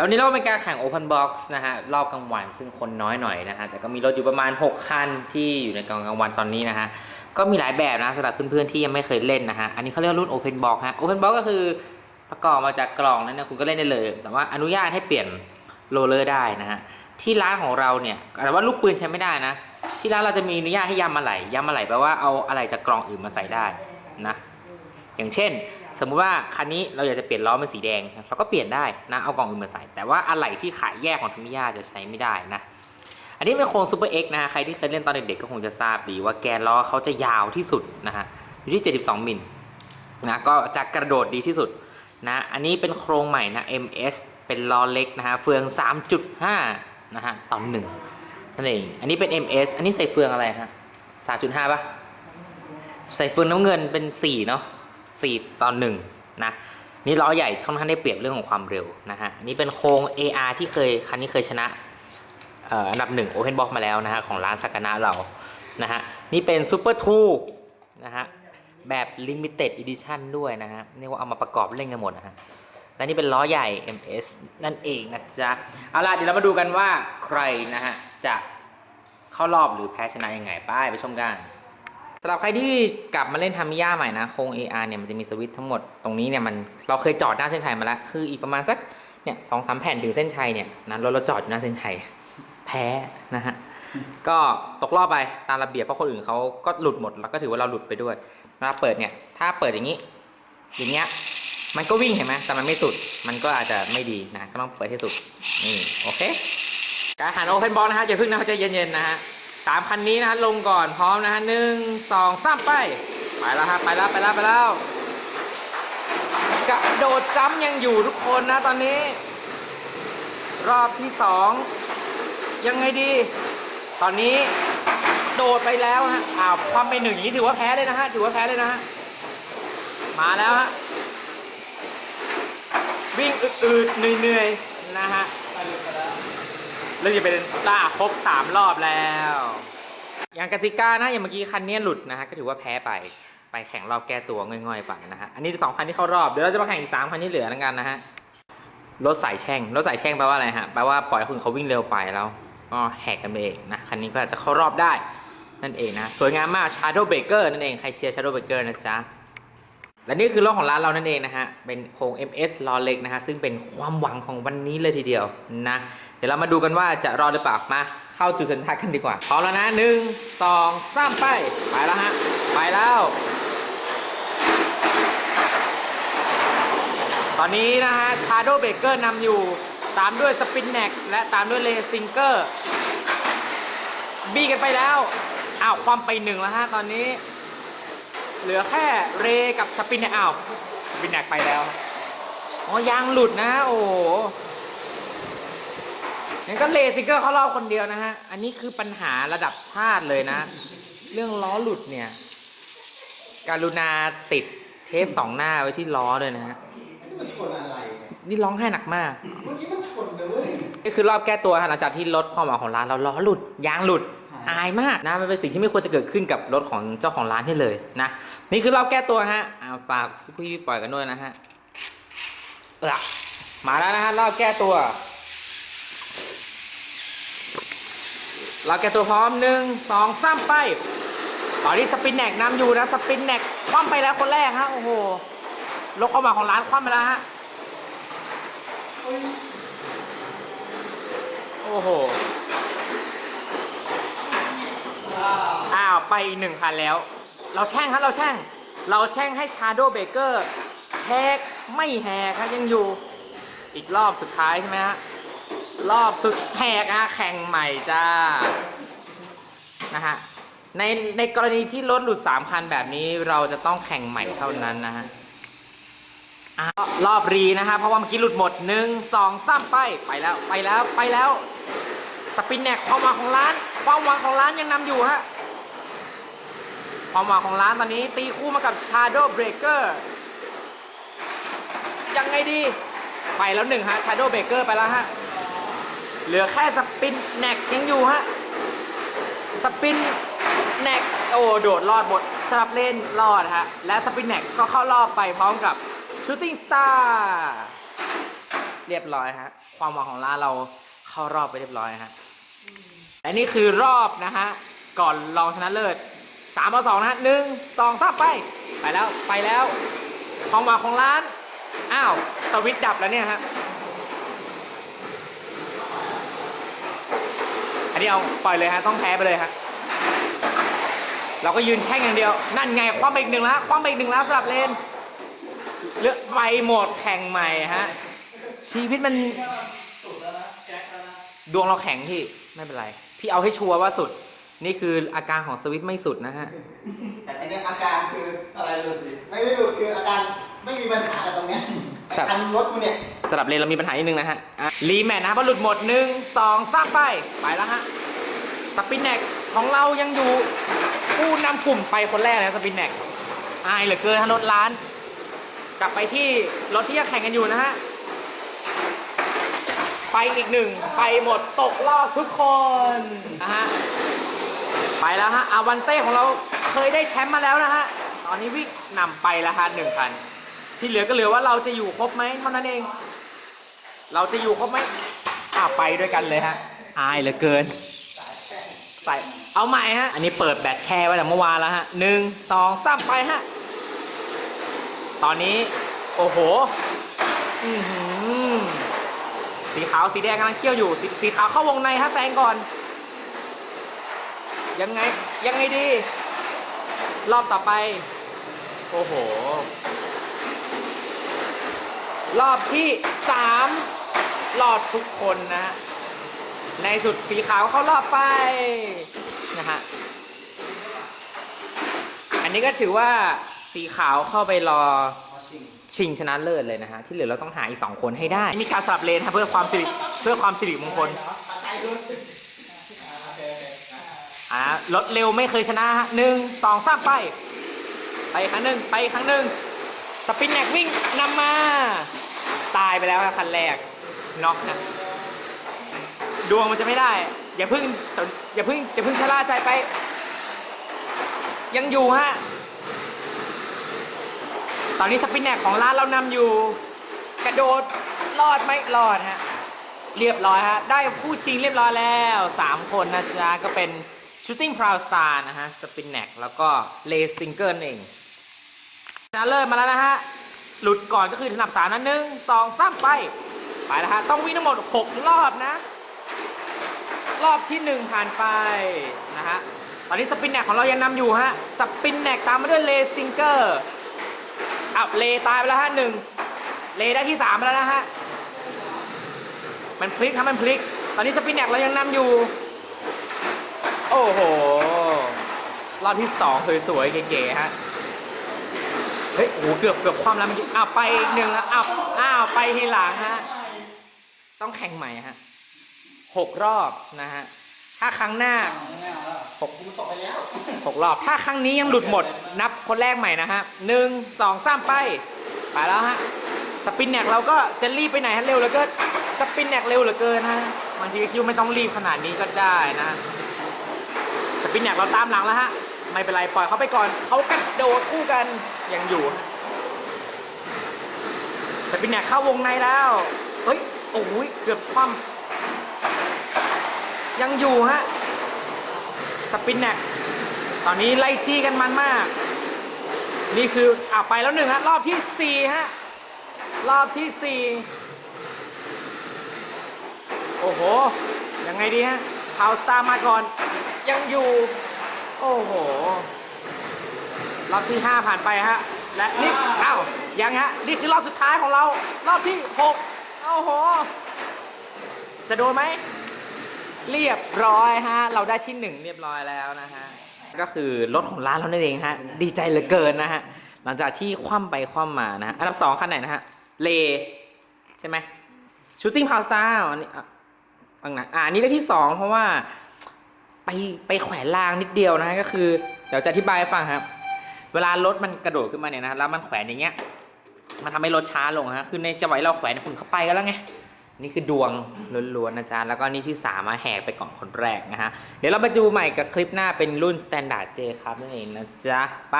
แล้วนี้เราเป็นการแข่ง Open Box นะฮะรอบกลางวันซึ่งคนน้อยหน่อยนะฮะแต่ก็มีรถอยู่ประมาณ 6 คันที่อยู่ในกลางกลางวันตอนนี้นะฮะก็มีหลายแบบนะสำหรับเพื่อนๆที่ยังไม่เคยเล่นนะฮะอันนี้เขาเรียกว่ารุ่น Open Box ฮะ Open Box ก็คือประกอบมาจากกล่องนั้นนะคุณก็เล่นได้เลย แต่ว่าอนุญาตให้เปลี่ยนโรเลอร์ได้นะฮะที่ร้านของเราเนี่ยแต่ว่าลูกปืนใช้ไม่ได้นะ ที่ร้านเราจะมีอนุญาตให้ยำอะไหล่ยำอะไหล่แปลว่าเอาอะไหล่จากกล่องอื่นมาใส่ได้นะอย่างเช่น สมมุติว่าคันนี้เราอยากจะเปลี่ยนล้อเป็นสีแดง เราก็เปลี่ยนได้นะเอากล่องอื่นมาใส่ แต่ว่าอะไหล่ที่ขายแยกของทามิยาจะใช้ไม่ได้นะอันนี้เป็นโครงซูเปอร์เอ็กนะฮะใครที่เคยเล่นตอนเด็กๆก็คงจะทราบดีว่าแกนล้อเขาจะยาวที่สุดนะฮะอยู่ที่ 72 มิลนะก็จะกระโดดดีที่สุดนะอันนี้เป็นโครงใหม่นะ MS เป็นล้อเล็กนะฮะเฟือง 3.5นะฮะต่อหนึ่งนั่นเองอันนี้เป็น MS อันนี้ใส่เฟืองอะไรฮะ3.5ป่ะใส่เฟืองน้ำเงินเป็น 4 เนาะ 4ต่อ1นะนี่ล้อใหญ่ค่อนข้างได้เปรียบเรื่องของความเร็วนะฮะอันนี่เป็นโครง AR ที่เคยคันนี้เคยชนะเอ่ออันดับหนึ่ง Open Box มาแล้วนะฮะของร้านสักนะเรานะฮะนี่เป็น Super 2นะฮะแบบ Limited Edition ด้วยนะฮะเรียกว่าเอามาประกอบเล่นกันหมดนะฮะและนี่เป็นล้อใหญ่ MS นั่นเองนะจ๊ะเอาล่ะเดี๋ยวเรามาดูกันว่าใครนะฮะจะเข้ารอบหรือแพ้ชนะยังไงไป้ายไปชมกัน สำหรับใครที่กลับมาเล่นทามิยาใหม่นะโครง AR เนี่ยมันจะมีสวิตช์ทั้งหมดตรงนี้เนี่ยมันเราเคยจอดหน้าเส้นชัยมาแล้ว คืออีกประมาณสักเนี่ยสองสามแผ่นถึงเส้นชัยเนี่ยนะรถเราจอดอยู่หน้าเส้นชัยแพ้นะฮะก็ตกรอบไปตามระเบียบเพราะคนอื่นเขาก็หลุดหมดแล้วก็ถือว่าเราหลุดไปด้วยเวลาเปิดเนี่ยถ้าเปิดอย่างนี้ อย่างเงี้ยมันก็วิ่งเห็นไหมแต่มันไม่สุด มันก็อาจจะไม่ดีนะ ก็ต้องเปิดให้สุด นี่ โอเค การหันโอเพนบอลนะฮะอย่าพึ่งนะเขาจะเย็นๆนะฮะ สามคันนี้นะฮะลงก่อนพร้อมนะฮะหนึ่งสองสามไป ไปแล้วฮะไปแล้วไปแล้วไปแล้วกระโดดจ้ำยังอยู่ทุกคนนะตอนนี้ รอบที่สองยังไงดี ตอนนี้โดดไปแล้วฮะอ้าวความเป็นหนึ่งอย่างนี้ถือว่าแพ้เลยนะฮะถือว่าแพ้เลยนะฮะมาแล้วฮะวิ่งอืดๆเหนื่อยๆนะฮะ เริ่มจะเป็นล่าครบสามรอบแล้ว อย่างกติกานะอย่างเมื่อกี้คันนี้หลุดนะฮะก็ถือว่าแพ้ไปไปแข่งรอบแก้ตัวง่อยๆไปนะฮะอันนี้สองคันที่เข้ารอบเดี๋ยวเราจะมาแข่งอีกสามคันที่เหลือแล้วกันนะฮะรถสายแช่งรถสายแช่งแปลว่าอะไรฮะแปลว่าปล่อยให้คนเขาวิ่งเร็วไปแล้วก็แหกกันเองนะคันนี้ก็อาจจะเข้ารอบได้นั่นเองนะสวยงามมาก Shadow Breaker นั่นเองใครเชียร์ Shadow Breaker นะจ๊ะ และนี่คือรถของร้านเรานั่นเองนะฮะ เป็นโครง MS ล้อเล็กนะฮะ ซึ่งเป็นความหวังของวันนี้เลยทีเดียวนะ เดี๋ยวเรามาดูกันว่าจะรอหรือเปล่า มาเข้าจุดสันทัดกันดีกว่า พร้อมแล้วนะหนึ่งสองสามไป ไปแล้วฮะ ไปแล้ว ตอนนี้นะฮะ Shadow Breaker นำอยู่ ตามด้วย Spin n e c และตามด้วย Ray Stinger บี้กันไปแล้ว อ้าว ความไปหนึ่งแล้วฮะตอนนี้ เหลือแค่เรกับสปินเนี่ยอ้าวสปินแนกไปแล้วอ๋อยางหลุดนะ โอ้โหงั้นก็เลซิงเกอร์เขาเล่าคนเดียวนะฮะ อันนี้คือปัญหาระดับชาติเลยนะ เรื่องล้อหลุดเนี่ย การุณาติดเทปสองหน้าไว้ที่ล้อเลยนะฮะมันชนอะไรเนี่ยนี่ร้องไห้หนักมาก เมื่อกี้มันชนเลยเว้ยนี่คือรอบแก้ตัวฮะหลังจากที่รถความหวังของร้านเราล้อหลุดยางหลุด อายมากนะมันเป็นสิ่งที่ไม่ควรจะเกิดขึ้นกับรถของเจ้าของร้านที่เลยนะนี่คือเรอบแก้ตัวฮะอ่าฝากพี่ๆปล่อยกันด้วยนะฮะเออมาแล้วนะฮะเรอบแก้ตัว เรอบแก้ตัวพร้อมหนึ่งสองสามไปตอนนี้สปินแนกนำอยู่นะสปินแนกคว่ำไปแล้วคนแรกฮะโอ้โหรถความหวังของร้านคว่ำไปแล้วฮะโอ้โห อ้าว ไปอีกหนึ่งคันแล้ว เราแช่งครับเราแช่ง เราแช่งให้ Shadow Baker แฮกไม่แหกครับยังอยู่อีกรอบสุดท้ายใช่ไหมฮะรอบสุดแหกอะแข่งใหม่จ้านะฮะในในกรณีที่รถหลุด 3 คันแบบนี้เราจะต้องแข่งใหม่เท่านั้นนะฮะรอบรีนะฮะเพราะว่าเมื่อกี้หลุดหมดหนึ่งสองสามไปไปแล้วไปแล้วไปแล้ว สปินแนกความหวังของร้าน ความหวังของร้านยังนำอยู่ฮะ ความหวังของร้านตอนนี้ตีคู่มากับ Shadow Breaker ยังไงดี ไปแล้วหนึ่งฮะ Shadow Breaker ไปแล้วฮะ เหลือแค่สปินแนกยังอยู่ฮะ สปินแนกโอ้โดดรอดหมดสลับเล่นรอดฮะ และสปินแนกก็เข้ารอบไปพร้อมกับ Shooting Star เรียบร้อยฮะ ความหวังของร้านเราเข้ารอบไปเรียบร้อยฮะและนี่คือรอบนะฮะ ก่อนรองชนะเลิศ สามต่อสองนะฮะหนึ่งสองสามไป ไปแล้วไปแล้วความหวังของร้าน อ้าวสวิตดับแล้วเนี่ยฮะ อันนี้เอาปล่อยเลยฮะ ต้องแพ้ไปเลยฮะ เราก็ยืนแช่งอย่างเดียว นั่นไงคว้าไปอีกหนึ่งแล้วคว้าไปอีกหนึ่งแล้วสำหรับเลนเลือกไปหมดแข่งใหม่ฮะ ชีวิตมัน ดวงเราแข็งพี่ ไม่เป็นไร พี่เอาให้ชัวร์ว่าสุด นี่คืออาการของสวิตช์ไม่สุดนะฮะ แต่อันเนี้ยอาการคืออะไรหลุดดิไม่ได้หลุดคืออาการไม่มีปัญหากับตรงเนี้ยสับคันรถกูเนี่ยสำหรับเลนเรามีปัญหานิดนึงนะฮะอะรีแมทนะเพราะหลุดหมดหนึ่งสองสามไป ไปแล้วฮะ สปินแนกของเรายังอยู่ผู้นำกลุ่มไปคนแรกนะสปินแนกอายเหลือเกินฮะรถล้าน กลับไปที่รถที่ยังแข่งกันอยู่นะฮะ ไปอีกหนึ่ง ไปหมดตกรอบทุกคนนะฮะ ไปแล้วฮะอาวันเต้ของเราเคยได้แชมป์มาแล้วนะฮะ ตอนนี้วิ่งนำไปแล้วฮะหนึ่งคัน ที่เหลือก็เหลือว่าเราจะอยู่ครบไหมเท่านั้นเอง เราจะอยู่ครบไหมอ่าไปด้วยกันเลยฮะ อายเหลือเกินใส่เอาใหม่ฮะ อันนี้เปิดแบตแช่ไว้แต่เมื่อวานแล้วฮะหนึ่งสองสามไปฮะ ตอนนี้ โอ้โห อือหือสีขาวสีแดงกำลังเคี่ยวอยู่สสีขาวเข้าวงในฮะแซงก่อน ยังไงยังไงดี รอบต่อไป โอ้โห รอบที่สามรอดทุกคนนะฮะในสุดสีขาวเข้ารอบไปนะฮะอันนี้ก็ถือว่าสีขาวเข้าไปรอชิงชนะเลิศเลยนะฮะที่เหลือเราต้องหาอีกสองคนให้ได้ มีการสลับเลนเพื่อความสิริเพื่อความสิริมงคล ตัดใจรถโอเคโอเค อ่ารถเร็วไม่เคยชนะฮะหนึ่งสองสามไป ไปครั้งหนึ่งไปครั้งหนึ่งสปินแนกวิ่งนำมา ตายไปแล้วคันแรกน็อกนะดวงมันจะไม่ได้ อย่าเพึ่งอย่าเพึ่งอย่าเพึ่งชะล่าใจไป ยังอยู่ฮะตอนนี้สปินแนกของร้านเรานำอยู่ กระโดดรอดไหมรอดฮะเรียบร้อยฮะ ได้ผู้ชิงเรียบร้อยแล้ว 3 คนนะจ๊ะก็เป็น Shooting Proud Star นะฮะสปินแนกแล้วก็เลสติงเกิลเองชนะเลิศมาแล้วนะฮะ หลุดก่อนก็คือถนับสามนั้นหนึ่งสองสามไป ไปแล้วฮะ ต้องวิ่งทั้งหมด 6 รอบนะ รอบที่ 1 ผ่านไปนะฮะ ตอนนี้สปินแนกของเรายังนำอยู่ฮะ สปินแนกตามมาด้วยเลสติงเกอร์อ้าเลตายไปแล้วฮะหนึ่งเลได้ที่3แล้วนะฮะ มันพลิกครับมันพลิก ตอนนี้สปินแนกเรายังนำอยู่ โอ้โห รอบที่สองสวยๆเก๋ๆฮะ เฮ้ย โอ้โห เกือบเกือบความแล้วเมื่อกี้อ้าวไปอีกหนึ่งแล้วอ้าวอ้าวไปทีหลังฮะ ต้องแข่งใหม่ฮะหกรอบนะฮะ ถ้าครั้งหน้าไม่เอาแล้วหกกูตกไปแล้วหกรอบ ถ้าครั้งนี้ยังหลุดหมด นับคนแรกใหม่นะฮะหนึ่งสองสามไป ไปแล้วฮะ สปินแนกเราก็จะรีบไปไหนฮะเร็วเหลือเกิน สปินแนกเร็วเหลือเกินฮะบางทีคิวไม่ต้องรีบขนาดนี้ก็ได้นะ สปินแนกเราตามหลังแล้วฮะ ไม่เป็นไรปล่อยเขาไปก่อน เขากระโดดคู่กันยังอยู่สปินแนกเข้าวงในแล้ว เฮ้ย โอ้ยเกือบคว่ำยังอยู่ฮะ สปินแนกตอนนี้ไล่จี้กันมันมาก นี่คืออะไปแล้วหนึ่งฮะ รอบที่สี่ฮะ รอบที่สี่โอ้โห ยังไงดีฮะพาวสตาร์มาก่อน ยังอยู่ โอ้โหรอบที่ห้าผ่านไปฮะ และนี่อ้าวยังฮะ นี่คือรอบสุดท้ายของเรา รอบที่หกโอ้โห จะโดนไหม เรียบร้อยฮะ เราได้ที่หนึ่งเรียบร้อยแล้วนะฮะ ก็คือรถของร้านเรานั่นเองฮะ ดีใจเหลือเกินนะฮะ หลังจากที่คว่ำไปคว่ำมานะฮะ อันดับสองคันไหนนะฮะ เล ใช่ไหม Shooting Power Star อันนี้อะอันไหนอ่าอันนี้ได้ที่สองเพราะว่า ไปไปแขวนรางนิดเดียวนะฮะก็คือ เดี๋ยวจะอธิบายให้ฟังครับ เวลารถมันกระโดดขึ้นมาเนี่ยนะแล้วมันแขวนอย่างเงี้ย มันทำให้รถช้าลงฮะคือในจังหวะที่เราแขวนคุณเข้าไปก็แล้วไงนี่คือดวงล้วนๆนะจ๊ะแล้วก็นี่ที่สามาแหกไปก่อนคนแรกนะฮะ เดี๋ยวเราไปดูใหม่กับคลิปหน้าเป็นรุ่น Standard J ครับนั่นเองนะจ๊ะไป